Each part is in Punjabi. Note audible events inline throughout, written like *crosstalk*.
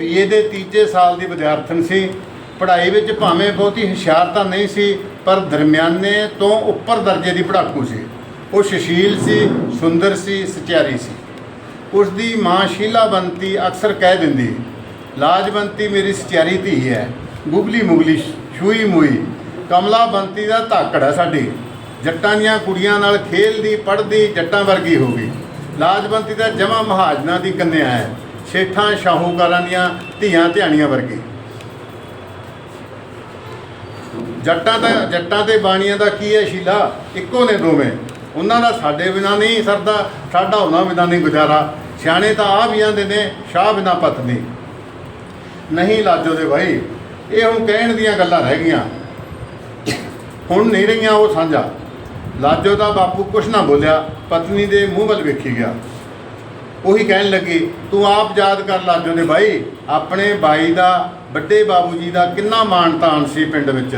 ਪੀਏ ਦੇ ਤੀਜੇ ਸਾਲ ਦੀ ਵਿਦਿਆਰਥਣ ਸੀ। ਪੜ੍ਹਾਈ ਵਿੱਚ ਭਾਵੇਂ ਬਹੁਤੀ ਹੁਸ਼ਿਆਰ ਤਾਂ ਨਹੀਂ ਸੀ, ਪਰ ਦਰਮਿਆਨੇ ਤੋਂ ਉੱਪਰ ਦਰਜੇ ਦੀ ਪੜਾਕੂ ਸੀ। ਉਹ ਸੁਸ਼ੀਲ ਸੀ, ਸੁੰਦਰ ਸੀ ਸਚਿਆਰੀ ਸੀ। ਉਸ ਦੀ ਮਾਂ ਸ਼ੀਲਾਵੰਤੀ ਅਕਸਰ ਕਹਿ ਦਿੰਦੀ ਲਾਜਵੰਤੀ ਮੇਰੀ ਸਚਿਆਰੀ ਧੀ ਹੈ। ਗੁਗਲੀ ਮੁਗਲੀ, ਛੂਈ ਮੂਈ। ਕਮਲਾਵੰਤੀ ਦਾ ਧਾਕੜ ਹੈ ਸਾਡੀ। ਜੱਟਾਂ ਦੀਆਂ ਕੁੜੀਆਂ ਨਾਲ ਖੇਲਦੀ, ਪੜ੍ਹਦੀ, ਜੱਟਾਂ ਵਰਗੀ ਹੋ ਗਈ। ਲਾਜਵੰਤੀ ਦਾ ਜਮਾ ਮਹਾਜਨਾਂ ਦੀ ਕੰਨਿਆ ਹੈ। ਸ਼ੇਠਾਂ ਸ਼ਾਹੂਕਾਰਾਂ ਦੀਆਂ ਧੀਆਂ ਧਿਆਣੀਆਂ ਵਰਗੀ। ਜੱਟਾਂ ਦਾ ਜੱਟਾਂ ਤੇ ਬਾਣੀਆਂ ਦਾ ਕੀ ਹੈ ਸ਼ੀਲਾ? ਇੱਕੋ ਨੇ ਦੋਵੇਂ। ਉਹਨਾਂ ਦਾ ਸਾਡੇ ਬਿਨਾ ਨਹੀਂ ਸਰਦਾ, ਸਾਡਾ ਉਹਨਾਂ ਬਿਨਾ ਨਹੀਂ ਗੁਜ਼ਾਰਾ। ਸਿਆਣੇ ਤਾਂ ਆ ਵੀ ਆਂਦੇ ਨੇ, ਸ਼ਾਹ ਬਿਨਾ ਪਤਨੀ ਨਹੀਂ ਲਾਜੋ ਦੇ ਭਾਈ, ਇਹ ਹੁਣ ਕਹਿਣ ਦੀਆਂ ਗੱਲਾਂ ਰਹਿ ਗਈਆਂ। ਹੁਣ ਨਹੀਂ ਰਹੀਆਂ ਉਹ ਸਾਂਝਾ। ਲਾਜੋ ਦਾ ਬਾਪੂ ਕੁਛ ਨਾ ਬੋਲਿਆ, ਪਤਨੀ ਦੇ ਮੂੰਹ ਵੱਲ ਵੇਖੀ ਗਿਆ। ਉਹੀ ਕਹਿਣ ਲੱਗੀ, ਤੂੰ ਆਪ ਯਾਦ ਕਰ ਲਾਜੋ ਦੇ ਬਾਈ। ਆਪਣੇ ਬਾਈ ਦਾ, ਵੱਡੇ ਬਾਬੂ ਜੀ ਦਾ ਕਿੰਨਾ ਮਾਣ ਤਾਣ ਸੀ ਪਿੰਡ ਵਿੱਚ।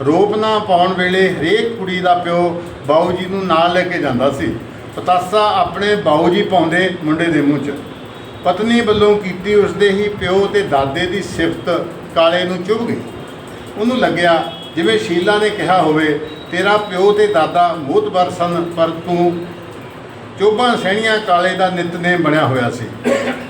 ਰੋਪ ਨਾ ਪਾਉਣ ਵੇਲੇ ਹਰੇਕ ਕੁੜੀ ਦਾ ਪਿਓ ਬਾਊ ਜੀ ਨੂੰ ਨਾਲ ਲੈ ਕੇ ਜਾਂਦਾ ਸੀ। ਪਤਾਸਾ ਆਪਣੇ ਬਾਊ ਜੀ ਪਾਉਂਦੇ ਮੁੰਡੇ ਦੇ ਮੂੰਹ 'ਚ। ਪਤਨੀ ਵੱਲੋਂ ਕੀਤੀ ਉਸਦੇ ਹੀ ਪਿਓ ਤੇ ਦਾਦੇ ਦੀ ਸਿਫਤ ਕਾਲੇ ਨੂੰ ਚੁਭ ਗਈ। ਉਹਨੂੰ ਲੱਗਿਆ, ਜਿਵੇਂ ਸ਼ੀਲਾ ਨੇ ਕਿਹਾ ਹੋਵੇ, ਤੇਰਾ ਪਿਓ ਤੇ ਦਾਦਾ ਮੋਤਬਰ ਸਨ, ਪਰ ਤੂੰ ਚੋਬਾਂ ਸਹਿਣੀਆਂ ਕਾਲੇ ਦਾ ਨਿਤਨੇਮ ਬਣਿਆ ਹੋਇਆ ਸੀ।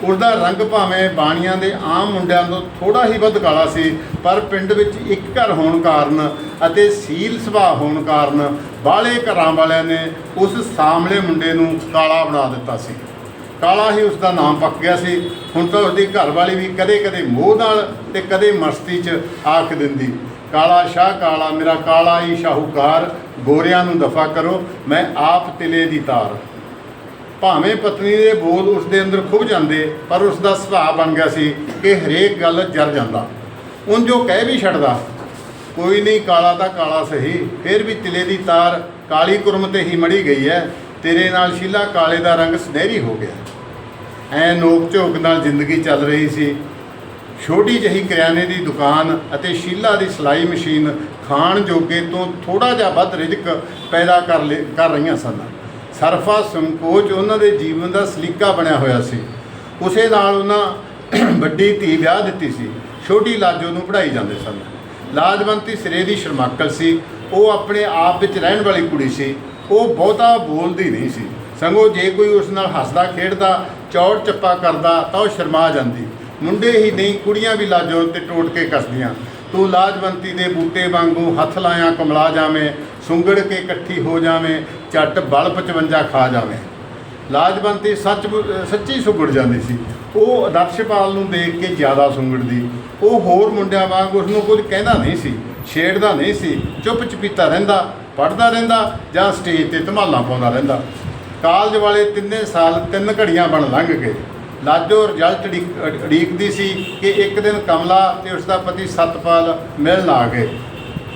ਉਸਦਾ ਰੰਗ ਭਾਵੇਂ ਬਾਣੀਆਂ ਦੇ ਆਮ ਮੁੰਡਿਆਂ ਤੋਂ ਥੋੜਾ ਹੀ ਵੱਧ ਕਾਲਾ ਸੀ, ਪਰ ਪਿੰਡ ਵਿੱਚ ਇੱਕ ਘਰ ਹੋਣ ਕਾਰਨ ਅਤੇ ਸੀਲ ਸੁਭਾਅ ਹੋਣ ਕਾਰਨ ਬਾਹਲੇ ਘਰਾਂ ਵਾਲਿਆਂ ਨੇ ਉਸ ਸਾਹਮਣੇ ਮੁੰਡੇ ਨੂੰ ਕਾਲਾ ਬਣਾ ਦਿੱਤਾ ਸੀ। ਕਾਲਾ ਹੀ ਉਸ ਦਾ ਨਾਮ ਪੱਕ ਗਿਆ ਸੀ। ਹੁਣ ਤਾਂ ਉਸਦੀ ਘਰ ਵਾਲੀ ਵੀ ਕਦੇ-ਕਦੇ ਮੋਹ ਨਾਲ ਤੇ ਕਦੇ ਮਸਤੀ 'ਚ ਆਖ ਦਿੰਦੀ, ਕਾਲਾ ਸ਼ਾਹ, ਕਾਲਾ ਮੇਰਾ ਕਾਲਾ ਹੀ ਸ਼ਾਹੂਕਾਰ, ਗੋਰਿਆਂ ਨੂੰ ਦਫਾ ਕਰੋ, ਮੈਂ ਆਪ ਤਿਲੇ ਦੀ ਤਾਰ। ਭਾਵੇਂ ਪਤਨੀ ਦੇ ਬੋਲ ਉਸ ਦੇ ਅੰਦਰ ਖੁੱਭ ਜਾਂਦੇ, ਪਰ ਉਸ ਦਾ ਸੁਭਾਅ ਬਣ ਗਿਆ ਸੀ ਕਿ ਹਰੇਕ ਗੱਲ ਜਰ ਜਾਂਦਾ। ਉਨ ਜੋ ਕਹਿ ਵੀ ਛੱਡਦਾ, ਕੋਈ ਨਹੀਂ, ਕਾਲਾ ਦਾ ਕਾਲਾ ਸਹੀ, ਫਿਰ ਵੀ ਤਿਲੇ ਦੀ ਤਾਰ ਕਾਲੀ ਕੁਰਮ ਤੇ ਹੀ ਮੜੀ ਗਈ ਹੈ ਤੇਰੇ ਨਾਲ ਸ਼ੀਲਾ ਕਾਲੇ ਦਾ ਰੰਗ ਸੁਨਹਿਰੀ ਹੋ ਗਿਆ। ਐ ਨੋਕ ਝੋਕ ਨਾਲ ਜ਼ਿੰਦਗੀ ਚੱਲ ਰਹੀ ਸੀ। ਛੋਟੀ ਜਿਹੀ ਕਰਿਆਨੇ ਦੀ ਦੁਕਾਨ ਅਤੇ ਸ਼ੀਲਾ ਦੀ ਸਿਲਾਈ ਮਸ਼ੀਨ ਖਾਣ ਜੋਗੇ ਤੋਂ ਥੋੜਾ ਜਿਹਾ ਵੱਧ ਰਿਜ਼ਕ ਪੈਦਾ ਕਰ ਲੈ ਕਰ ਰਹੀਆਂ ਸਨ। ਸਰਫਾ ਸੰਕੋਚ ਉਹਨਾਂ ਦੇ ਜੀਵਨ ਦਾ ਸਲੀਕਾ ਬਣਿਆ ਹੋਇਆ ਸੀ। ਉਸੇ ਨਾਲ ਉਹਨਾਂ *clears throat* ਵੱਡੀ ਧੀ ਵਿਆਹ ਦਿੱਤੀ ਸੀ। ਛੋਟੀ ਲਾਜੋ ਨੂੰ ਪੜ੍ਹਾਈ ਜਾਂਦੇ ਸਨ। ਲਾਜਵੰਤੀ ਸਿਰੇ ਦੀ ਸ਼ਰਮਾਕਲ ਸੀ। ਉਹ ਆਪਣੇ ਆਪ ਵਿੱਚ ਰਹਿਣ ਵਾਲੀ ਕੁੜੀ ਸੀ। ਉਹ ਬਹੁਤਾ ਬੋਲਦੀ ਨਹੀਂ ਸੀ। ਸੰਗੋ ਜੇ ਕੋਈ ਉਸ ਨਾਲ ਹੱਸਦਾ, ਖੇਡਦਾ, ਚੌੜ ਚੱਪਾ ਕਰਦਾ, ਤਾਂ ਉਹ ਸ਼ਰਮਾ ਜਾਂਦੀ। ਮੁੰਡੇ ਹੀ ਨਹੀਂ, ਕੁੜੀਆਂ ਵੀ ਲਾਜੋ ਤੇ ਟੋਟ ਕੇ ਕੱਸਦੀਆਂ। ਤੂੰ ਲਾਜਵੰਤੀ ਦੇ ਬੂਟੇ ਵਾਂਗੂ ਹੱਥ ਲਾਇਆ, ਕਮਲਾ ਜਾਵੇਂ, ਸੁੰਗੜ ਕੇ ਇਕੱਠੀ ਹੋ ਜਾਵੇਂ, ਝੱਟ ਬਲ 55 ਖਾ ਜਾਵੇਂ। ਲਾਜਵੰਤੀ ਸੱਚ ਸੱਚੀ ਸੁਗੜ ਜਾਂਦੀ ਸੀ। ਉਹ ਆਦਰਸ਼ਪਾਲ ਨੂੰ ਦੇਖ ਕੇ ਜ਼ਿਆਦਾ ਸੁੰਗੜਦੀ। ਉਹ ਹੋਰ ਮੁੰਡਿਆਂ ਵਾਂਗ ਉਸ ਨੂੰ ਕੁਝ ਕਹਿੰਦਾ ਨਹੀਂ ਸੀ, ਛੇੜਦਾ ਨਹੀਂ ਸੀ, ਚੁੱਪ ਚਪੀਤਾ ਰਹਿੰਦਾ ਪੜਦਾ ਰਹਿੰਦਾ ਜਾਂ ਸਟੇਜ ਤੇ ਧਮਾਲਾਂ ਪਾਉਂਦਾ ਰਹਿੰਦਾ। ਕਾਲਜ ਵਾਲੇ ਤਿੰਨੇ ਸਾਲ ਤਿੰਨ ਘੜੀਆਂ ਬਣ ਲੰਘ ਗਏ। ਲਾਜੋ ਰਿਜ਼ਲਟ ਉਡੀਕ- ਉਡੀਕਦੀ ਸੀ ਕਿ ਇੱਕ ਦਿਨ ਕਮਲਾ ਤੇ ਉਸ ਦਾ ਪਤੀ ਸਤਪਾਲ ਮਿਲਣ ਆ ਗਏ।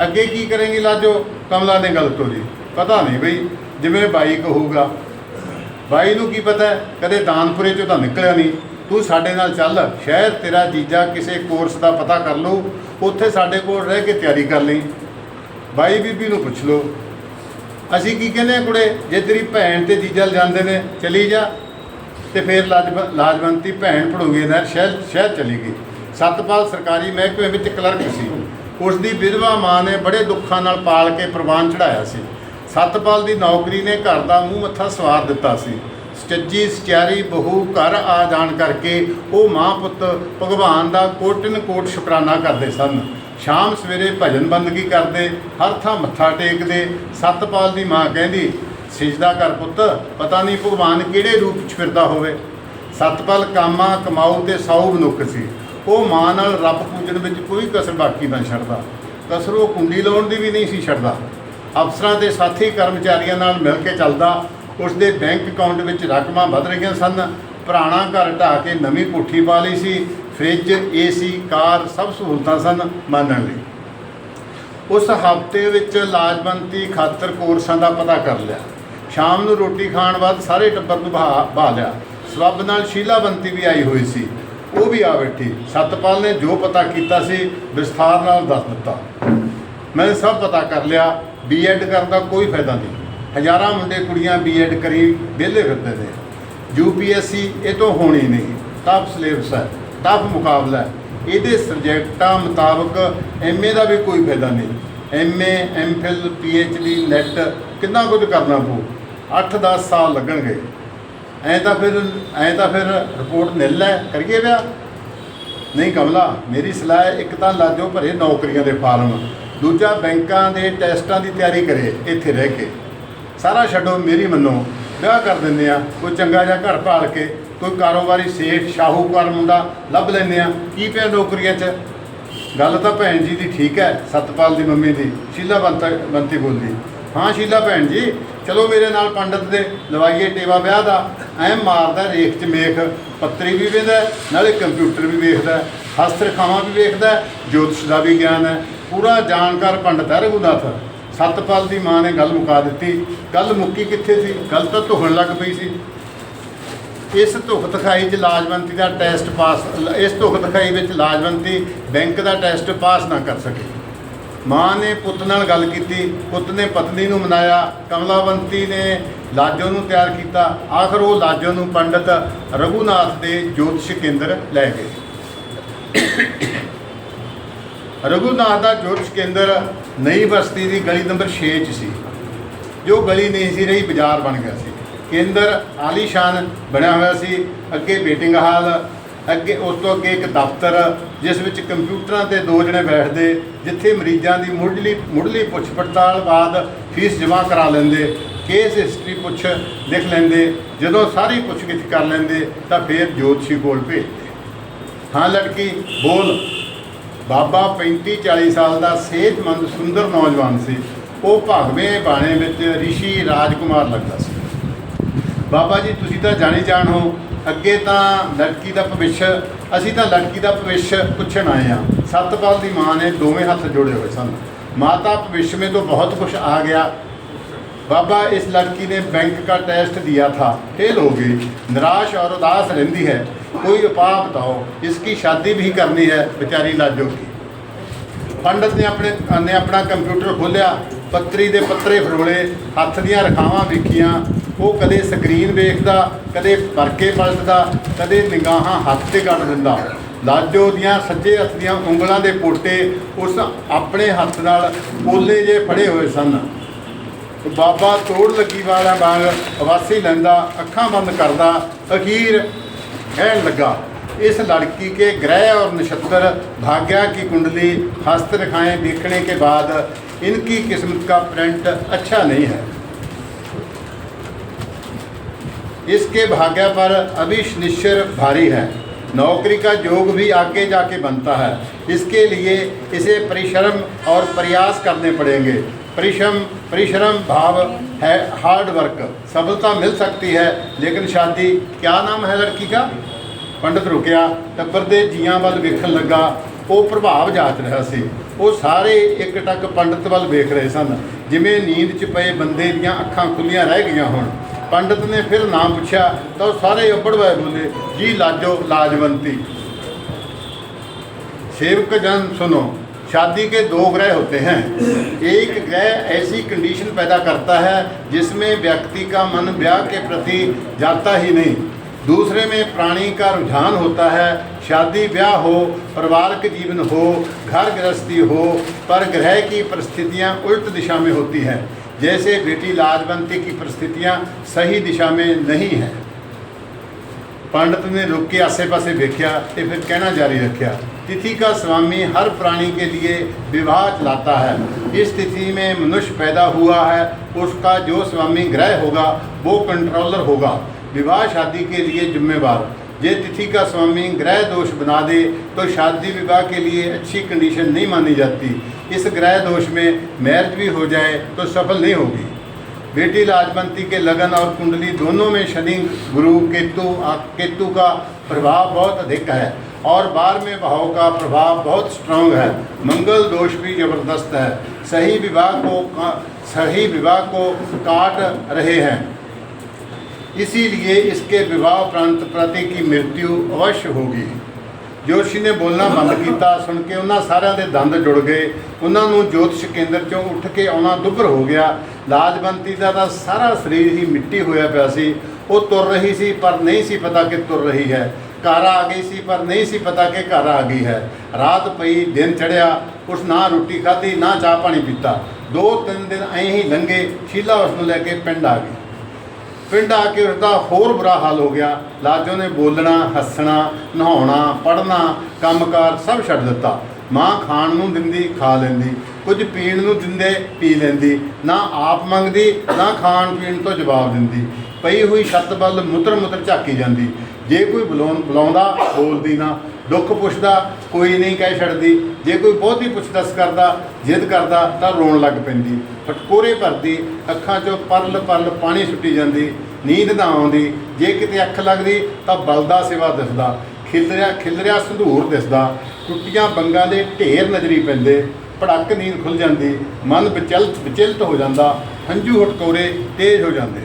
ਅੱਗੇ ਕੀ ਕਰੇਂਗੀ ਲਾਜੋ? ਕਮਲਾ ਨੇ ਗੱਲ ਤੋਰੀ। ਪਤਾ ਨਹੀਂ ਬਈ, ਜਿਵੇਂ ਬਾਈ ਕਹੂਗਾ। ਬਾਈ ਨੂੰ ਕੀ ਪਤਾ? ਕਦੇ ਦਾਨਪੁਰੇ ਚੋਂ ਤਾਂ ਨਿਕਲਿਆ ਨਹੀਂ। ਤੂੰ ਸਾਡੇ ਨਾਲ ਚੱਲ। ਸ਼ਾਇਦ ਤੇਰਾ ਜੀਜਾ ਕਿਸੇ ਕੋਰਸ ਦਾ ਪਤਾ ਕਰ ਲਓ ਉੱਥੇ ਸਾਡੇ ਕੋਲ ਰਹਿ ਕੇ ਤਿਆਰੀ ਕਰ ਲਈ। ਬਾਈ ਬੀਬੀ ਨੂੰ ਪੁੱਛ ਲਓ। ਅਸੀਂ ਕੀ ਕਹਿੰਦੇ ਆ ਕੁੜੇ? ਜੇ ਤੇਰੀ ਭੈਣ ਤੇ ਜੀਜਾ ਜਾਂਦੇ ਨੇ, ਚਲੀ ਜਾ। ਤੇ ਫਿਰ ਲਾਜਵ ਲਾਜਵੰਤੀ ਭੈਣ ਪੜੂਗੀ ਨਾ ਸ਼ਹਿਰ ਸ਼ਹਿਰ ਚਲੀ ਗਈ। ਸਤਪਾਲ ਸਰਕਾਰੀ ਮਹਿਕਮੇ ਵਿੱਚ ਕਲਰਕ ਸੀ। ਉਸ ਦੀ ਵਿਧਵਾ ਮਾਂ ਨੇ ਬੜੇ ਦੁੱਖਾਂ ਨਾਲ ਪਾਲ ਕੇ ਪ੍ਰਵਾਨ ਚੜਾਇਆ ਸੀ। ਸਤਪਾਲ ਦੀ ਨੌਕਰੀ ਨੇ ਘਰ ਦਾ ਮੂੰਹ ਮੱਥਾ ਸਵਾਰ ਦਿੱਤਾ ਸੀ। ਸੱਚੀ ਸਚਿਆਰੀ ਬਹੂ ਘਰ ਆ ਜਾਣ ਕਰਕੇ ਉਹ ਮਾਂ ਪੁੱਤ ਭਗਵਾਨ ਦਾ ਕੋਟਨ ਕੋਟ ਸ਼ੁਕਰਾਨਾ ਕਰਦੇ ਸਨ। ਸ਼ਾਮ ਸਵੇਰੇ ਭਜਨ ਬੰਦਗੀ ਕਰਦੇ, ਹਰ ਥਾਂ ਮੱਥਾ ਟੇਕਦੇ। ਸਤਪਾਲ ਦੀ ਮਾਂ ਕਹਿੰਦੀ ਸਿਜਦਾ ਕਰ ਪੁੱਤ, ਪਤਾ ਨਹੀਂ ਭਗਵਾਨ ਕਿਹੜੇ ਰੂਪ 'ਚ ਫਿਰਦਾ ਹੋਵੇ। ਸਤਪਾਲ ਕਾਮਾ ਕਮਾਊ ਤੇ ਸਾਊ ਮਨੁੱਖ ਸੀ। ਉਹ ਮਾਂ ਨਾਲ ਰੱਬ ਪੂਜਣ ਵਿੱਚ ਕੋਈ ਕਸਰ ਬਾਕੀ ਨਾ ਛੱਡਦਾ। ਕਸਰ ਉਹ ਕੁੰਡੀ ਲਾਉਣ ਦੀ ਵੀ ਨਹੀਂ ਸੀ ਛੱਡਦਾ। ਅਫਸਰਾਂ ਦੇ ਸਾਥੀ ਕਰਮਚਾਰੀਆਂ ਨਾਲ ਮਿਲ ਕੇ ਚੱਲਦਾ। ਉਸ ਦੇ ਬੈਂਕ ਅਕਾਊਂਟ ਵਿੱਚ ਰਕਮਾਂ ਵਧ ਰਹੀਆਂ ਸਨ। ਪੁਰਾਣਾ ਘਰ ਢਾਹ ਕੇ ਨਵੀਂ ਕੋਠੀ ਪਾ ਲਈ ਸੀ। ਫ੍ਰਿਜ, ਏਸੀ, ਕਾਰ ਸਭ ਸਹੂਲਤਾਂ ਸਨ ਮੰਨਣ ਲਈ। ਉਸ ਹਫ਼ਤੇ ਵਿੱਚ ਲਾਜਵੰਤੀ ਖਾਤਰ ਕੋਰਸਾਂ ਦਾ ਪਤਾ ਕਰ ਲਿਆ। ਸ਼ਾਮ ਨੂੰ ਰੋਟੀ ਖਾਣ ਬਾਅਦ ਸਾਰੇ ਟੱਬਰ ਨੂੰ ਬਹਾ ਬਹਾ ਲਿਆ। ਸਬੱਬ ਨਾਲ ਸ਼ੀਲਾਵੰਤੀ ਵੀ ਆਈ ਹੋਈ ਸੀ। ਉਹ ਵੀ ਆ ਬੈਠੀ। ਸਤਪਾਲ ਨੇ ਜੋ ਪਤਾ ਕੀਤਾ ਸੀ, ਵਿਸਥਾਰ ਨਾਲ ਦੱਸ ਦਿੱਤਾ। ਮੈਂ ਸਭ ਪਤਾ ਕਰ ਲਿਆ ਬੀਐਡ ਕਰਨ ਦਾ ਕੋਈ ਫਾਇਦਾ ਨਹੀਂ। ਹਜ਼ਾਰਾਂ ਮੁੰਡੇ ਕੁੜੀਆਂ ਬੀਐਡ ਕਰੀ ਵਿਹਲੇ ਫਿਰਦੇ ਨੇ। ਯੂਪੀਐਸਸੀ ਇਹ ਤੋਂ ਹੋਣੀ ਨਹੀਂ। ਟਫ ਸਿਲੇਬਸ ਹੈ, ਟਫ ਮੁਕਾਬਲਾ ਹੈ। ਇਹਦੇ ਸਬਜੈਕਟਾਂ ਮੁਤਾਬਕ ਐਮਏ ਦਾ ਵੀ ਕੋਈ ਫਾਇਦਾ ਨਹੀਂ। ਐਮਏ ਐਮਫਿਲ ਪੀਐਚਡੀ ਨੈਟ ਕਿੰਨਾ ਕੁਝ ਕਰਨਾ ਪਊ। 8-10 ਸਾਲ ਲੱਗਣਗੇ। ਐਂ ਤਾਂ ਫਿਰ, ਐਂ ਤਾਂ ਫਿਰ ਰਿਪੋਰਟ ਨਿਲ ਹੈ ਕਰੀਏ ਵਿਆਹ? ਨਹੀਂ ਕਮਲਾ, ਮੇਰੀ ਸਲਾਹ ਹੈ, ਇੱਕ ਤਾਂ ਲਾਜੋ ਭਰੇ ਨੌਕਰੀਆਂ ਦੇ ਫਾਰਮ। ਦੂਜਾ, ਬੈਂਕਾਂ ਦੇ ਟੈਸਟਾਂ ਦੀ ਤਿਆਰੀ ਕਰੇ, ਇੱਥੇ ਰਹਿ ਕੇ। ਸਾਰਾ ਛੱਡੋ ਮੇਰੀ ਮੰਨੋ। ਵਿਆਹ ਕਰ ਦਿੰਦੇ ਆ ਕੋਈ ਚੰਗਾ ਜਿਹਾ ਘਰ ਭਾਲ ਕੇ, ਕੋਈ ਕਾਰੋਬਾਰੀ ਸੇਠ, ਸ਼ਾਹੂਕਾਰ ਮੁੰਡਾ ਲੱਭ ਲੈਂਦੇ ਆ ਕੀ ਪਿਆ ਨੌਕਰੀਆਂ 'ਚ? ਗੱਲ ਤਾਂ ਭੈਣ ਜੀ ਦੀ ਠੀਕ ਹੈ, ਸਤਪਾਲ ਦੀ ਮੰਮੀ ਦੀ, ਸ਼ੀਲਾ ਬੰਤਾ ਬੰਤੀ ਬੋਲਦੀ। ਹਾਂ, ਸ਼ੀਲਾ ਭੈਣ ਜੀ ਚਲੋ ਮੇਰੇ ਨਾਲ ਪੰਡਤ ਦੇ ਲਵਾਈਏ ਟੇਵਾ ਵਿਆਹ ਦਾ, ਐ ਮਾਰਦਾ ਰੇਖ 'ਚ ਮੇਖ, ਪੱਤਰੀ ਵੀ ਵੇਖਦਾ, ਨਾਲੇ ਕੰਪਿਊਟਰ ਵੀ ਵੇਖਦਾ ਹਸਤ ਰੇਖਾਵਾਂ ਵੀ ਵੇਖਦਾ, ਜੋਤਿਸ਼ ਦਾ ਵੀ ਗਿਆਨ ਹੈ। ਪੂਰਾ ਜਾਣਕਾਰ ਪੰਡਤ ਹੈ ਰਘੁਨਾਥ। ਸਤਪਾਲ ਦੀ ਮਾਂ ਨੇ ਗੱਲ ਮੁਕਾ ਦਿੱਤੀ। ਗੱਲ ਮੁੱਕੀ ਕਿੱਥੇ ਸੀ? ਗੱਲ ਤਾਂ ਧੁਖਣ ਲੱਗ ਪਈ ਸੀ। ਇਸ ਧੁਖ ਦਿਖਾਈ 'ਚ ਲਾਜਵੰਤੀ ਦਾ ਟੈਸਟ ਪਾਸ ਇਸ ਧੁਖ ਦਿਖਾਈ ਵਿੱਚ ਲਾਜਵੰਤੀ ਬੈਂਕ ਦਾ ਟੈਸਟ ਪਾਸ ਨਾ ਕਰ ਸਕੇ। ਮਾਂ ਨੇ ਪੁੱਤ ਨਾਲ ਗੱਲ ਕੀਤੀ, ਪੁੱਤ ਨੇ ਪਤਨੀ ਨੂੰ ਮਨਾਇਆ, ਕਮਲਾਵੰਤੀ ਨੇ ਲਾਜੋ ਨੂੰ ਤਿਆਰ ਕੀਤਾ। ਆਖਰ ਉਹ ਲਾਜੋ ਨੂੰ ਪੰਡਤ ਰਘੁਨਾਥ ਦੇ ਜੋਤਿਸ਼ ਕੇਂਦਰ ਲੈ ਗਏ। ਰਘੁਨਾਥ ਦਾ ਜੋਤਿਸ਼ ਕੇਂਦਰ ਨਈ ਬਸਤੀ ਦੀ ਗਲੀ ਨੰਬਰ 6 'ਚ ਸੀ, ਜੋ ਗਲੀ ਨਹੀਂ ਸੀ, ਰਹੀ ਬਾਜ਼ਾਰ ਬਣ ਗਿਆ ਸੀ। ਕੇਂਦਰ ਆਲੀਸ਼ਾਨ ਬਣਿਆ ਹੋਇਆ ਸੀ, ਅੱਗੇ ਮੀਟਿੰਗ ਹਾਲ ਅੱਗੇ ਉਸ ਤੋਂ ਅੱਗੇ ਇੱਕ ਦਫ਼ਤਰ, ਜਿਸ ਵਿੱਚ ਕੰਪਿਊਟਰਾਂ ਤੇ ਦੋ ਜਣੇ ਬੈਠਦੇ, ਜਿੱਥੇ ਮਰੀਜ਼ਾਂ ਦੀ ਮੁੱਢਲੀ ਮੁੱਢਲੀ ਪੁੱਛ ਪੜਤਾਲ ਬਾਅਦ ਫੀਸ ਜਮ੍ਹਾਂ ਕਰਾ ਲੈਂਦੇ ਕੇਸ ਹਿਸਟਰੀ ਪੁੱਛ ਲਿਖ ਲੈਂਦੇ, ਜਦੋਂ ਸਾਰੀ ਪੁੱਛਗਿੱਛ ਕਰ ਲੈਂਦੇ, ਤਾਂ ਫਿਰ ਜੋਤਸ਼ੀ ਕੋਲ ਭੇਜਦੇ। ਹਾਂ ਲੜਕੀ, ਬੋਲ। ਬਾਬਾ 35 40 ਸਾਲ ਦਾ ਸਿਹਤਮੰਦ ਸੁੰਦਰ ਨੌਜਵਾਨ ਸੀ। ਉਹ ਭਾਗਵੇਂ ਬਾਣੇ ਵਿੱਚ ਰਿਸ਼ੀ ਰਾਜਕੁਮਾਰ ਲੱਗਦਾ ਸੀ। ਬਾਬਾ ਜੀ, ਤੁਸੀਂ ਤਾਂ ਜਾਣੀ ਜਾਣ ਹੋ। ਅੱਗੇ ਤਾਂ ਲੜਕੀ ਦਾ ਭਵਿੱਖ ਅਸੀਂ ਤਾਂ ਲੜਕੀ ਦਾ ਭਵਿੱਖ ਪੁੱਛਣ ਆਏ ਆ ਸਤਪਾਲ ਦੀ ਮਾਂ ਨੇ ਦੋਵੇਂ ਹੱਥ ਜੋੜੇ ਹੋਏ ਸਨ ਮਾਤਾ ਭਵਿੱਖ ਮੇ ਤੋਂ ਬਹੁਤ ਕੁਝ ਆ ਗਿਆ बाबा इस लड़की ने बैंक का टेस्ट दिया था फेल हो गई निराश और उदास रहती है कोई उपाय बताओ इसकी शादी भी करनी है बेचारी लाजो की पंडित ने अपने ने अपना कंप्यूटर खोलिया पत्री ਦੇ ਪੱਤਰੇ ਫਰੋਲੇ ਹੱਥ ਦੀਆਂ ਰਖਾਵਾਂ ਵੇਖੀਆਂ ਉਹ ਕਦੇ ਸਕਰੀਨ ਵੇਖਦਾ ਕਦੇ ਵਰਕੇ ਪਲਟਦਾ ਕਦੇ ਨਿਗਾਹਾਂ ਹੱਥ ਤੇ ਕੱਢ ਦਿੰਦਾ ਲਾਜੋ ਦੀਆਂ ਸੱਜੇ ਹੱਥ ਦੀਆਂ ਉਂਗਲਾਂ ਦੇ ਪੋਟੇ ਉਸ ਆਪਣੇ ਹੱਥ ਨਾਲ ਪੋਲੇ ਜੇ ਫੜੇ ਹੋਏ ਸਨ ਬਾਬਾ ਤੋੜ ਲੱਗੀ ਵਾਲਾ ਵਾਂਗ ਅਵਾਸੀ ਲੈਂਦਾ ਅੱਖਾਂ ਬੰਦ ਕਰਦਾ ਅਖੀਰ ਕਹਿਣ ਲੱਗਾ इस लड़की के ग्रह और नक्षत्र भाग्या की कुंडली हस्त रेखाएं देखने के बाद इनकी किस्मत का प्रिंट अच्छा नहीं है इसके भाग्य पर अभी निश्चर भारी है नौकरी का योग भी आगे जाके बनता है इसके लिए इसे परिश्रम और प्रयास करने पड़ेंगे परिश्रम परिश्रम भाव है हार्ड वर्क सफलता मिल सकती है लेकिन शादी क्या नाम है लड़की का ਪੰਡਤ ਰੁਕਿਆ ਟੱਬਰ ਦੇ ਜੀਆਂ ਵੱਲ ਵੇਖਣ ਲੱਗਾ ਉਹ ਪ੍ਰਭਾਵ ਜਾਚ ਰਿਹਾ ਸੀ ਉਹ ਸਾਰੇ ਇੱਕ ਟੱਕ ਪੰਡਤ ਵੱਲ ਵੇਖ ਰਹੇ ਸਨ ਜਿਵੇਂ ਨੀਂਦ 'ਚ ਪਏ ਬੰਦੇ ਦੀਆਂ ਅੱਖਾਂ ਖੁੱਲੀਆਂ ਰਹਿ ਗਈਆਂ ਹੁਣ ਪੰਡਤ ਨੇ ਫਿਰ ਨਾਮ ਪੁੱਛਿਆ ਤਾਂ ਉਹ ਸਾਰੇ ਉੱਪੜ ਹੋਏ ਬੋਲੇ ਜੀ ਲਾਜੋ ਲਾਜਵੰਤੀ सेवक जन सुनो शादी के दो ग्रह होते हैं एक ग्रह ऐसी कंडीशन पैदा करता है जिसमें व्यक्ति का मन ब्याह के प्रति जाता ही नहीं दूसरे में प्राणी का रुझान होता है शादी ब्याह हो परिवारिक जीवन हो घर गृहस्थी हो पर ग्रह की परिस्थितियां उल्ट दिशा में होती हैं जैसे बेटी लाजवंती की परिस्थितियाँ सही दिशा में नहीं हैं। पंडित ने रुक के आसे पासे देखा तो फिर कहना जारी रखा, तिथि का स्वामी हर प्राणी के लिए विवाह चलाता है। इस तिथि में मनुष्य पैदा हुआ है, उसका जो स्वामी ग्रह होगा, वो कंट्रोलर होगा। विवाह शादी के लिए जिम्मेवार। ये तिथि का स्वामी ग्रह दोष बना दे तो शादी विवाह के लिए अच्छी कंडीशन नहीं मानी जाती। इस ग्रह दोष में मैरिज भी हो जाए तो सफल नहीं होगी। बेटी लाजवंती के लगन और कुंडली दोनों में शनि, गुरु, केतु केतु का प्रभाव बहुत अधिक है और बार में भाव का प्रभाव बहुत स्ट्रांग है। मंगल दोष भी ज़बरदस्त है। सही विवाह को, सही विवाह को काट रहे हैं। इसीलिए इसके विवाह प्रांत प्रति की मृत्यु अवश्य होगी ਜੋਸ਼ੀ ਨੇ ਬੋਲਣਾ ਬੰਦ ਕੀਤਾ ਸੁਣ ਕੇ ਉਹਨਾਂ ਸਾਰਿਆਂ ਦੇ ਦੰਦ ਜੁੜ ਗਏ ਉਹਨਾਂ ਨੂੰ ਜੋਤਿਸ਼ ਕੇਂਦਰ ਚੋਂ ਉੱਠ ਕੇ ਆਉਣਾ ਦੁੱਭਰ ਹੋ ਗਿਆ ਲਾਜਵੰਤੀ ਦਾ ਤਾਂ ਸਾਰਾ ਸਰੀਰ ਹੀ ਮਿੱਟੀ ਹੋਇਆ ਪਿਆ ਸੀ ਉਹ ਤੁਰ ਰਹੀ ਸੀ ਪਰ ਨਹੀਂ ਸੀ ਪਤਾ ਕਿ ਤੁਰ ਰਹੀ ਹੈ ਘਰ ਆ ਗਈ ਸੀ ਪਰ ਨਹੀਂ ਸੀ ਪਤਾ ਕਿ ਘਰ ਆ ਗਈ ਹੈ ਰਾਤ ਪਈ ਦਿਨ ਚੜਿਆ ਉਸ ਨਾ ਰੋਟੀ ਖਾਧੀ ਨਾ ਚਾਹ ਪਾਣੀ ਪੀਤਾ ਦੋ ਤਿੰਨ ਦਿਨ ਐਂ ਹੀ ਲੰਘੇ ਸ਼ੀਲਾ ਉਸ ਨੂੰ ਲੈ ਕੇ ਪਿੰਡ ਆ ਗਈ ਪਿੰਡ ਆ ਕੇ ਉਸਦਾ ਹੋਰ ਬੁਰਾ ਹਾਲ ਹੋ ਗਿਆ। ਲਾਜੋ ਨੇ ਬੋਲਣਾ, ਹੱਸਣਾ, ਨਹਾਉਣਾ, ਪੜ੍ਹਨਾ, ਕੰਮਕਾਰ ਸਭ ਛੱਡ ਦਿੱਤਾ। ਮਾਂ ਖਾਣ ਨੂੰ ਦਿੰਦੀ, ਖਾ ਲੈਂਦੀ। ਕੁਝ ਪੀਣ ਨੂੰ ਦਿੰਦੇ, ਪੀ ਲੈਂਦੀ। ਨਾ ਆਪ ਮੰਗਦੀ, ਨਾ ਖਾਣ ਪੀਣ ਤੋਂ ਜਵਾਬ ਦਿੰਦੀ। ਪਈ ਹੋਈ ਛੱਤ ਵੱਲ ਮੁੱਤਰ ਮੁੱਤਰ ਝਾਕੀ ਜਾਂਦੀ। ਜੇ ਕੋਈ ਬੁਲਾਉਣ, ਬੁਲਾਉਂਦਾ, ਬੋਲਦੀ ਨਾ। ਦੁੱਖ ਪੁੱਛਦਾ, ਕੋਈ ਨਹੀਂ ਕਹਿ ਛੱਡਦੀ। ਜੇ ਕੋਈ ਬਹੁਤੀ ਪੁੱਛਦਸ ਕਰਦਾ, ਜਿੱਦ ਕਰਦਾ, ਤਾਂ ਰੋਣ ਲੱਗ ਪੈਂਦੀ। ਫਟਕੋਰੇ ਭਰਦੀ, ਅੱਖਾਂ 'ਚੋਂ ਪਰਲ ਪਰਲ ਪਾਣੀ ਸੁੱਟੀ ਜਾਂਦੀ, ਨੀਂਦ ਨਾ ਆਉਂਦੀ। ਜੇ ਕਿਤੇ ਅੱਖ ਲੱਗਦੀ, ਤਾਂ ਬਲਦਾ ਸਿਵਾ ਦਿਸਦਾ। ਖਿਲਰਿਆ ਖਿਲਰਿਆ ਸੰਧੂਰ ਦਿਸਦਾ। ਟੁੱਟੀਆਂ ਬੰਗਾਂ ਦੇ ਢੇਰ ਨਜ਼ਰੀ ਪੈਂਦੇ। ਭੜਕ ਨੀਂਦ ਖੁੱਲ ਜਾਂਦੀ। ਮਨ ਵਿਚਲਤ ਵਿਚਲਿਤ ਹੋ ਜਾਂਦਾ। ਹੰਝੂ ਹਟਕੋਰੇ ਤੇਜ਼ ਹੋ ਜਾਂਦੇ।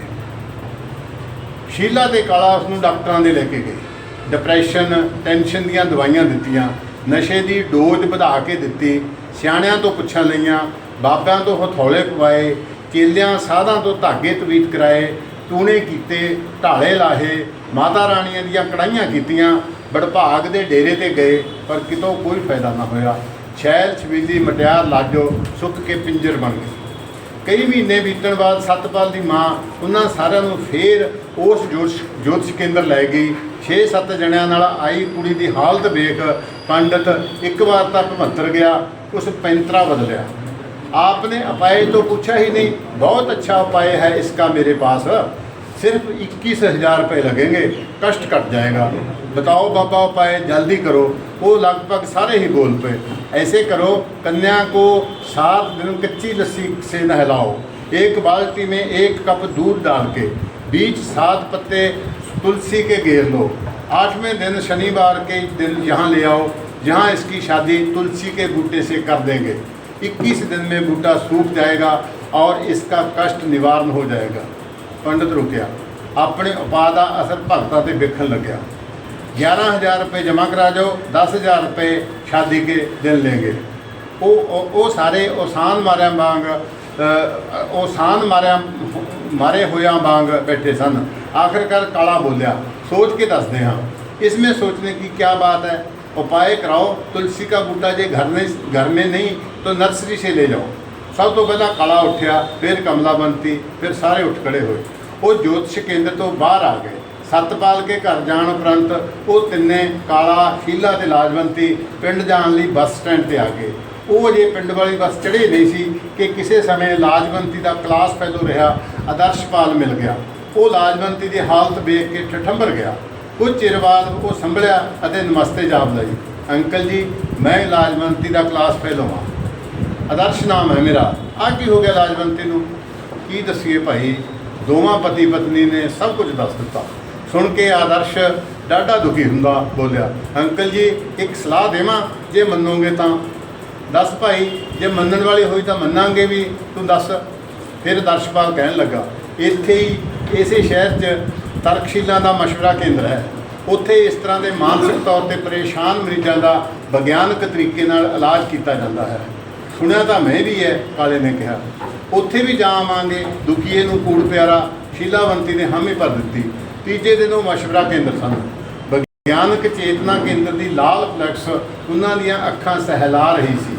ਸ਼ੀਲਾ ਤੇ ਕਾਲਾ ਉਸ ਨੂੰ ਡਾਕਟਰਾਂ ਦੇ ਲੈ ਕੇ ਗਏ। ਡਿਪਰੈਸ਼ਨ ਟੈਨਸ਼ਨ ਦੀਆਂ ਦਵਾਈਆਂ ਦਿੱਤੀਆਂ, ਨਸ਼ੇ ਦੀ ਡੋਜ਼ ਵਧਾ ਕੇ ਦਿੱਤੀ, ਸਿਆਣਿਆਂ ਤੋਂ ਪੁੱਛਾਂ ਲਈਆਂ ਬਾਬਿਆਂ ਤੋਂ ਹਥੌਲੇ ਪਵਾਏ, ਕੇਲਿਆਂ ਸਾਧਾਂ ਤੋਂ ਧਾਗੇ ਤਵੀਤ ਕਰਾਏ ਟੂਣੇ ਕੀਤੇ, ਢਾਲੇ ਲਾਹੇ, ਮਾਤਾ ਰਾਣੀਆਂ ਦੀਆਂ ਕੜਾਈਆਂ ਕੀਤੀਆਂ ਬੜਭਾਗ ਦੇ ਡੇਰੇ ਤੇ ਗਏ, ਪਰ ਕਿਤੋਂ ਕੋਈ ਫਾਇਦਾ ਨਾ ਹੋਇਆ। ਛੈਲ ਛਬੀਲੀ ਮਟਿਆਰ ਲਾਜੋ, ਸੁੱਕ ਕੇ ਪਿੰਜਰ ਬਣ ਗਈ ਕਈ ਮਹੀਨੇ ਬੀਤਣ ਬਾਅਦ ਸਤਪਾਲ ਦੀ ਮਾਂ ਉਹਨਾਂ ਸਾਰਿਆਂ ਨੂੰ ਫੇਰ ਉਸ ਜੋਤਿਸ਼ ਜੋਤਿਸ਼ ਕੇਂਦਰ ਲੈ ਗਈ। 6-7 ਜਣਿਆਂ ਨਾਲ ਆਈ ਕੁੜੀ ਦੀ ਹਾਲਤ ਵੇਖ ਪੰਡਤ ਇੱਕ ਵਾਰ ਤਾਂ ਭਮੱਤਰ ਗਿਆ ਉਸ ਪੈਂਤਰਾ ਬਦਲਿਆ आपने अपाय तो पूछा ही नहीं बहुत अच्छा उपाय है इसका मेरे पास सिर्फ इक्कीस हजार रुपये लगेंगे कष्ट कट जाएगा बताओ बाबा उपाय जल्दी करो वो लगभग सारे ही बोल पे ऐसे करो कन्या को सात दिन कच्ची लस्सी से नहलाओ एक बाल्टी में एक कप दूध डाल के बीच सात पत्ते तुलसी के घेर लो आठवें दिन शनिवार के दिन यहाँ ले आओ जहाँ इसकी शादी तुलसी के बूटे से कर देंगे 21 दिन में बूटा सूख जाएगा और इसका कष्ट निवारण हो जाएगा ਪੰਡਤ ਰੁਕਿਆ ਆਪਣੇ ਉਪਾਅ ਦਾ ਅਸਰ ਭਗਤਾਂ ਤੇ ਵੇਖਣ ਲੱਗਿਆ 11000 ਰੁਪਏ ਜਮ੍ਹਾਂ ਕਰਾ ਜਾਓ 10000 ਰੁਪਏ ਸ਼ਾਦੀ ਕੇ ਦਿਨ ਲੈਂਗੇ ਉਹ ਉਹ- ਉਹ ਸਾਰੇ ਉਸਾਨ ਮਾਰਿਆਂ ਵਾਂਗ ਅ, ਉਸਾਨ ਮਾਰਿਆਂ ਮਾਰੇ ਹੋਇਆਂ ਵਾਂਗ ਬੈਠੇ ਸਨ ਆਖਿਰਕਾਰ ਕਾਲਾ ਬੋਲਿਆ सोच के ਦੱਸਦੇ ਹਾਂ इसमें सोचने की क्या बात है उपाय कराओ तुलसी का बूटा जे घर में घर में नहीं तो नर्सरी से ले जाओ ਸਭ ਤੋਂ ਪਹਿਲਾਂ ਕਾਲਾ ਉੱਠਿਆ ਫਿਰ ਕਮਲਾ ਬੰਤੀ ਫਿਰ ਸਾਰੇ ਉੱਠ ਖੜੇ ਹੋਏ ਉਹ ਜੋਤਿਸ਼ ਕੇਂਦਰ ਤੋਂ ਬਾਹਰ ਆ ਗਏ ਸਤਪਾਲ ਕੇ ਘਰ ਜਾਣ ਉਪਰੰਤ ਉਹ ਤਿੰਨੇ ਕਾਲਾ ਸ਼ੀਲਾ ਤੇ ਲਾਜਵੰਤੀ ਪਿੰਡ ਜਾਣ ਲਈ ਬੱਸ ਸਟੈਂਡ ਤੇ ਆ ਗਏ ਉਹ ਜੇ ਪਿੰਡ ਵਾਲੀ ਬਸ ਚੜ੍ਹੇ ਨਹੀਂ ਸੀ ਕਿ ਕਿਸੇ ਸਮੇਂ ਲਾਜਵੰਤੀ ਦਾ ਕਲਾਸ ਫੈਲੋ ਰਿਹਾ ਆਦਰਸ਼ਪਾਲ ਮਿਲ ਗਿਆ। ਉਹ ਲਾਜਵੰਤੀ ਦੀ ਹਾਲਤ ਵੇਖ ਕੇ ਠਠੰਬਰ ਗਿਆ। ਕੁਝ ਚਿਰ ਬਾਅਦ ਉਹ ਸੰਭਲਿਆ ਅਤੇ ਨਮਸਤੇ ਜਾਪ ਲਈ। ਅੰਕਲ ਜੀ, ਮੈਂ ਲਾਜਵੰਤੀ ਦਾ ਕਲਾਸ ਫੈਲੋ ਹਾਂ। ਆਦਰਸ਼ ਨਾਮ ਹੈ ਮੇਰਾ। ਆ ਕੀ ਹੋ ਗਿਆ ਲਾਜਵੰਤੀ ਨੂੰ। ਕੀ ਦੱਸੀਏ ਭਾਈ, ਦੋਵਾਂ ਪਤੀ ਪਤਨੀ ਨੇ ਸਭ ਕੁਝ ਦੱਸ ਦਿੱਤਾ। ਸੁਣ ਕੇ ਆਦਰਸ਼ ਡਾਢਾ ਦੁਖੀ ਹੁੰਦਾ ਬੋਲਿਆ, ਅੰਕਲ ਜੀ, ਇੱਕ ਸਲਾਹ ਦੇਵਾਂ? ਜੇ ਮੰਨੋਗੇ ਤਾਂ। ਦੱਸ ਭਾਈ, ਜੇ ਮੰਨਣ ਵਾਲੇ ਹੋਈ ਤਾਂ ਮੰਨਾਂਗੇ ਵੀ, ਤੂੰ ਦੱਸ। ਫਿਰ ਦਰਸ਼ਪਾਲ ਕਹਿਣ ਲੱਗਾ, ਇੱਥੇ ਹੀ ਇਸੇ ਸ਼ਹਿਰ 'ਚ ਤਰਕਸ਼ੀਲਾਂ ਦਾ ਮਸ਼ਵਰਾ ਕੇਂਦਰ ਹੈ। ਉੱਥੇ ਇਸ ਤਰ੍ਹਾਂ ਦੇ ਮਾਨਸਿਕ ਤੌਰ ਤੇ ਪਰੇਸ਼ਾਨ ਮਰੀਜ਼ਾਂ ਦਾ ਵਿਗਿਆਨਕ ਤਰੀਕੇ ਨਾਲ ਇਲਾਜ ਕੀਤਾ ਜਾਂਦਾ ਹੈ। ਸੁਣਿਆ ਤਾਂ ਮੈਂ ਵੀ ਹੈ, ਕਾਲੇ ਨੇ ਕਿਹਾ। ਉੱਥੇ ਵੀ ਜਾਵਾਂਗੇ ਦੁਖੀਏ ਨੂੰ ਕੂੜ ਪਿਆਰਾ, ਸ਼ੀਲਾਵੰਤੀ ਨੇ ਹਾਮੀ ਭਰ ਦਿੱਤੀ। ਤੀਜੇ ਦਿਨ ਉਹ ਮਸ਼ਵਰਾ ਕੇਂਦਰ ਸਨ। ਵਿਗਿਆਨਕ ਚੇਤਨਾ ਕੇਂਦਰ ਦੀ ਲਾਲ ਫਲੈਕਸ ਉਹਨਾਂ ਦੀਆਂ ਅੱਖਾਂ ਸਹਿਲਾ ਰਹੀ ਸੀ।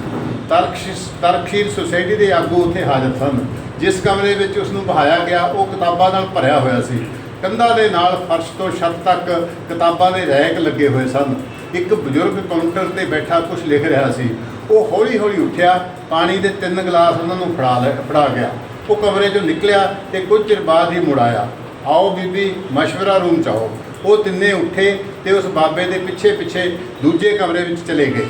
ਤਰਕਸ਼ੀਲ ਤਰਕਸ਼ੀਲ ਸੁਸਾਇਟੀ ਦੇ ਆਗੂ ਉੱਥੇ ਹਾਜ਼ਰ ਸਨ, ਜਿਸ ਕਮਰੇ ਵਿੱਚ ਉਸ ਨੂੰ ਬਹਾਇਆ ਗਿਆ, ਉਹ ਕਿਤਾਬਾਂ ਨਾਲ ਭਰਿਆ ਹੋਇਆ ਸੀ। ਕੰਧਾਂ ਦੇ ਨਾਲ ਫਰਸ਼ ਤੋਂ ਛੱਤ ਤੱਕ ਕਿਤਾਬਾਂ ਦੇ ਰੈਕ ਲੱਗੇ ਹੋਏ ਸਨ। ਇੱਕ ਬਜ਼ੁਰਗ ਕਾਊਂਟਰ ਤੇ ਬੈਠਾ ਕੁਝ ਲਿਖ ਰਿਹਾ ਸੀ। ਉਹ ਹੌਲੀ ਹੌਲੀ ਉੱਠਿਆ, ਪਾਣੀ ਦੇ ਤਿੰਨ ਗਲਾਸ ਉਹਨਾਂ ਨੂੰ ਫੜਾ ਲੈ, ਫੜਾ ਗਿਆ। ਉਹ ਕਮਰੇ ਚੋਂ ਨਿਕਲਿਆ ਤੇ ਕੁਝ ਚਿਰ ਬਾਅਦ ਹੀ ਮੁੜ ਆਇਆ। ਆਓ ਬੀਬੀ, ਮਸ਼ਵਰਾ ਰੂਮ ਚ ਆਓ। ਉਹ ਤਿੰਨੇ ਉੱਠੇ ਤੇ ਉਸ ਬਾਬੇ ਦੇ ਪਿੱਛੇ ਪਿੱਛੇ ਦੂਜੇ ਕਮਰੇ ਵਿੱਚ ਚਲੇ ਗਏ।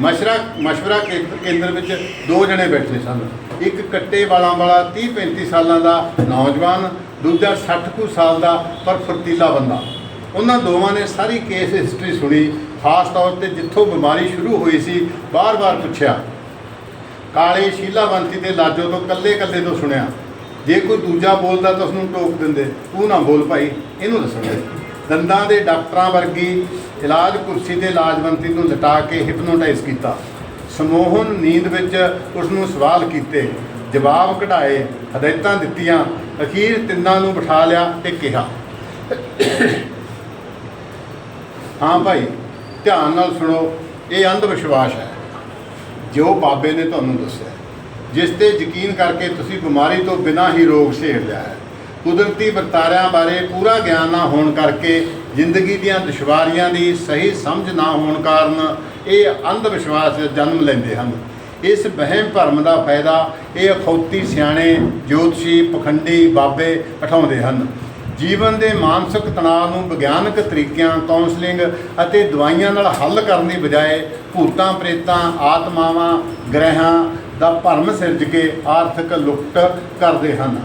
ਮਸ਼ਰਾ ਮਸ਼ਵਰਾ ਕੇਂਦਰ ਵਿੱਚ ਦੋ ਜਣੇ ਬੈਠੇ ਸਨ। ਇੱਕ ਕੱਟੇ ਵਾਲਾਂ ਵਾਲਾ 30 35 ਸਾਲਾਂ ਦਾ ਨੌਜਵਾਨ, ਦੂਜਾ 60 ਕੁ ਸਾਲ ਦਾ ਪਰ ਫੁਰਤੀਲਾ ਬੰਦਾ। ਉਹਨਾਂ ਦੋਵਾਂ ਨੇ ਸਾਰੀ ਕੇਸ ਹਿਸਟਰੀ ਸੁਣੀ। ਖਾਸ ਤੌਰ ਤੇ ਜਿੱਥੋਂ ਬਿਮਾਰੀ ਸ਼ੁਰੂ ਹੋਈ ਸੀ, ਬਾਰ-ਬਾਰ ਪੁੱਛਿਆ। ਕਾਲੇ ਸ਼ੀਲਾਵੰਤੀ ਦੇ ਲਾਜੋ ਤੋਂ ਕੱਲੇ-ਕੱਲੇ ਤੋਂ ਸੁਣਿਆ। ਜੇ ਕੋਈ ਦੂਜਾ ਬੋਲਦਾ ਤਾਂ ਉਸ ਨੂੰ ਟੋਕ ਦਿੰਦੇ। ਤੂੰ ਨਾ ਬੋਲ ਭਾਈ, ਇਹਨੂੰ ਦੱਸਣ। ਦੰਦਾਂ ਦੇ ਡਾਕਟਰਾਂ ਵਰਗੀ ਇਲਾਜ ਕੁਰਸੀ ਤੇ ਲਾਜਵੰਤੀ ਨੂੰ ਲਟਾ ਕੇ ਹਿਪਨੋਟਾਈਜ਼ ਕੀਤਾ। ਸਮੋਹਨ ਨੀਂਦ ਵਿੱਚ ਉਸ ਨੂੰ ਸਵਾਲ ਕੀਤੇ। ਜਵਾਬ ਕਢਾਏ, ਹਦਾਇਤਾਂ ਦਿੱਤੀਆਂ, ਅਖੀਰ ਤਿੰਨਾਂ ਨੂੰ ਬਿਠਾ ਲਿਆ ਤੇ ਕਿਹਾ, ਹਾਂ ਭਾਈ, ਧਿਆਨ ਨਾਲ ਸੁਣੋ, ਇਹ ਅੰਧ ਵਿਸ਼ਵਾਸ ਹੈ। ਜੋ ਬਾਬੇ ਨੇ ਤੁਹਾਨੂੰ ਦੱਸਿਆ, ਜਿਸ ਤੇ ਯਕੀਨ ਕਰਕੇ ਤੁਸੀਂ ਬਿਮਾਰੀ ਤੋਂ ਬਿਨਾਂ ਹੀ ਰੋਗ ਸੇੜ ਲਿਆ ਹੈ। ਕੁਦਰਤੀ ਵਰਤਾਰਿਆਂ ਬਾਰੇ ਪੂਰਾ ਗਿਆਨ ਨਾ ਹੋਣ ਕਰਕੇ ਜ਼ਿੰਦਗੀ ਦੀਆਂ ਦੁਸ਼ਵਾਰੀਆਂ ਦੀ ਸਹੀ ਸਮਝ ਨਾ ਹੋਣ ਕਾਰਨ ਇਹ ਅੰਧ ਵਿਸ਼ਵਾਸ ਜਨਮ ਲੈਂਦੇ ਹਨ। ਇਸ ਵਹਿਮ ਭਰਮ ਦਾ ਫਾਇਦਾ ਇਹ ਅਖੌਤੀ ਸਿਆਣੇ, ਜੋਤਸ਼ੀ, ਪਖੰਡੀ, ਬਾਬੇ ਉਠਾਉਂਦੇ ਹਨ। ਜੀਵਨ ਦੇ ਮਾਨਸਿਕ ਤਣਾਅ ਨੂੰ ਵਿਗਿਆਨਕ ਤਰੀਕਿਆਂ ਕਾਉਂਸਲਿੰਗ ਅਤੇ ਦਵਾਈਆਂ ਨਾਲ ਹੱਲ ਕਰਨ ਦੀ ਬਜਾਏ ਭੂਤਾਂ, ਪ੍ਰੇਤਾਂ, ਆਤਮਾਵਾਂ, ਗ੍ਰਹਿਆਂ ਦਾ ਭਰਮ ਸਿਰਜ ਕੇ ਆਰਥਿਕ ਲੁੱਟ ਕਰਦੇ ਹਨ।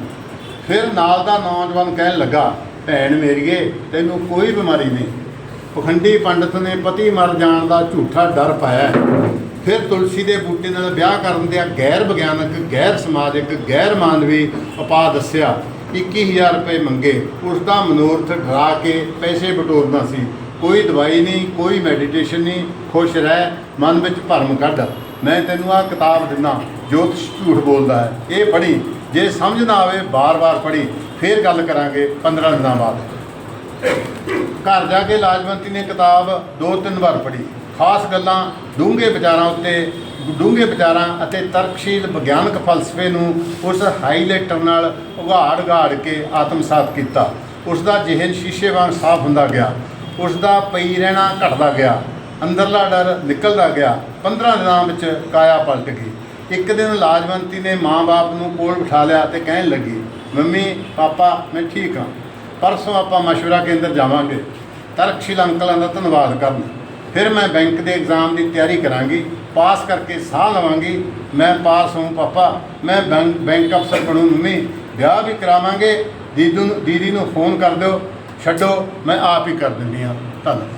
ਫਿਰ ਨਾਲ ਦਾ ਨੌਜਵਾਨ ਕਹਿਣ ਲੱਗਾ, ਭੈਣ ਮੇਰੀਏ, ਤੈਨੂੰ ਕੋਈ ਬਿਮਾਰੀ ਨਹੀਂ। ਪਖੰਡੀ ਪੰਡਤ ਨੇ ਪਤੀ ਮਰ ਜਾਣ ਦਾ ਝੂਠਾ ਡਰ ਪਾਇਆ ਹੈ। ਫਿਰ ਤੁਲਸੀ ਦੇ ਬੂਟੇ ਨਾਲ ਵਿਆਹ ਕਰਨ ਦੇ ਗੈਰ ਵਿਗਿਆਨਕ, ਗੈਰ ਸਮਾਜਿਕ, ਗੈਰ ਮਾਨਵੀ ਉਪਾਅ ਦੱਸਿਆ 21000 ਰੁਪਏ ਮੰਗੇ। ਉਸ ਦਾ ਮਨੋਰਥ ਡਰਾ ਕੇ ਪੈਸੇ ਬਟੋਰਨਾ ਸੀ। ਕੋਈ ਦਵਾਈ ਨਹੀਂ, ਕੋਈ ਮੈਡੀਟੇਸ਼ਨ ਨਹੀਂ। ਖੁਸ਼ ਰਹਿ, ਮਨ ਵਿੱਚ ਭਰਮ ਕੱਢ। ਮੈਂ ਤੈਨੂੰ ਆਹ ਕਿਤਾਬ ਦਿੰਦਾ ਜੋਤਿਸ਼ ਝੂਠ ਬੋਲਦਾ ਹੈ। ਇਹ ਪੜ੍ਹੀ। ਜੇ ਸਮਝ ਨਾ ਆਵੇ, ਬਾਰ-ਬਾਰ ਪੜ੍ਹੀ, ਫੇਰ ਗੱਲ ਕਰਾਂਗੇ 15 ਦਿਨਾਂ ਬਾਅਦ। ਘਰ ਜਾ ਕੇ ਲਾਜਵੰਤੀ ਨੇ ਕਿਤਾਬ ਦੋ ਤਿੰਨ ਵਾਰ ਪੜ੍ਹੀ। ਖਾਸ ਗੱਲਾਂ ਡੂੰਘੇ ਵਿਚਾਰਾਂ ਉੱਤੇ, ਡੂੰਘੇ ਵਿਚਾਰਾਂ ਅਤੇ ਤਰਕਸ਼ੀਲ ਵਿਗਿਆਨਕ ਫਲਸਫੇ ਨੂੰ ਉਸ ਹਾਈਲਾਈਟਰ ਨਾਲ ਉਘਾੜ ਉਘਾੜ ਕੇ ਆਤਮਸਾਤ ਕੀਤਾ। ਉਸ ਦਾ ਜਿਹਨ ਸ਼ੀਸ਼ੇ ਵਾਂਗ ਸਾਫ਼ ਹੁੰਦਾ ਗਿਆ। ਉਸ ਦਾ ਪਈ ਰਹਿਣਾ ਘਟਦਾ ਗਿਆ। ਅੰਦਰਲਾ ਡਰ ਨਿਕਲਦਾ ਗਿਆ। 15 ਦਿਨਾਂ ਵਿੱਚ ਕਾਇਆ ਪਲਟ ਗਈ। ਇੱਕ ਦਿਨ ਲਾਜਵੰਤੀ ਨੇ ਮਾਂ-ਬਾਪ ਨੂੰ ਕੋਲ ਬਿਠਾ ਲਿਆ ਤੇ ਕਹਿਣ ਲੱਗੀ, ਮੰਮੀ, ਪਾਪਾ, ਮੈਂ ਠੀਕ ਹਾਂ। ਪਰਸੋਂ ਆਪਾਂ ਮਸ਼ਵਰਾ ਕੇਂਦਰ ਜਾਵਾਂਗੇ। ਤਰਕਸ਼ੀਲ ਅੰਕਲਾਂ ਦਾ ਧੰਨਵਾਦ ਕਰਨ। ਫਿਰ ਮੈਂ ਬੈਂਕ ਦੇ ਐਗਜ਼ਾਮ ਦੀ ਤਿਆਰੀ ਕਰਾਂਗੀ, ਪਾਸ ਕਰਕੇ ਸਾਹ ਲਵਾਂਗੀ। ਮੈਂ ਪਾਸ ਹਾਂ ਪਾਪਾ। ਮੈਂ ਬੈਂਕ ਬੈਂਕ ਅਫਸਰ ਬਣੂ, ਮੰਮੀ। ਵਿਆਹ ਵੀ ਕਰਾਵਾਂਗੇ। ਦੀਦੀ ਨੂੰ ਦੀਦੀ ਨੂੰ ਫੋਨ ਕਰ ਦਿਓ। ਛੱਡੋ, ਮੈਂ ਆਪ ਹੀ ਕਰ ਦਿੰਦੀ ਹਾਂ। ਧੰਨਵਾਦ।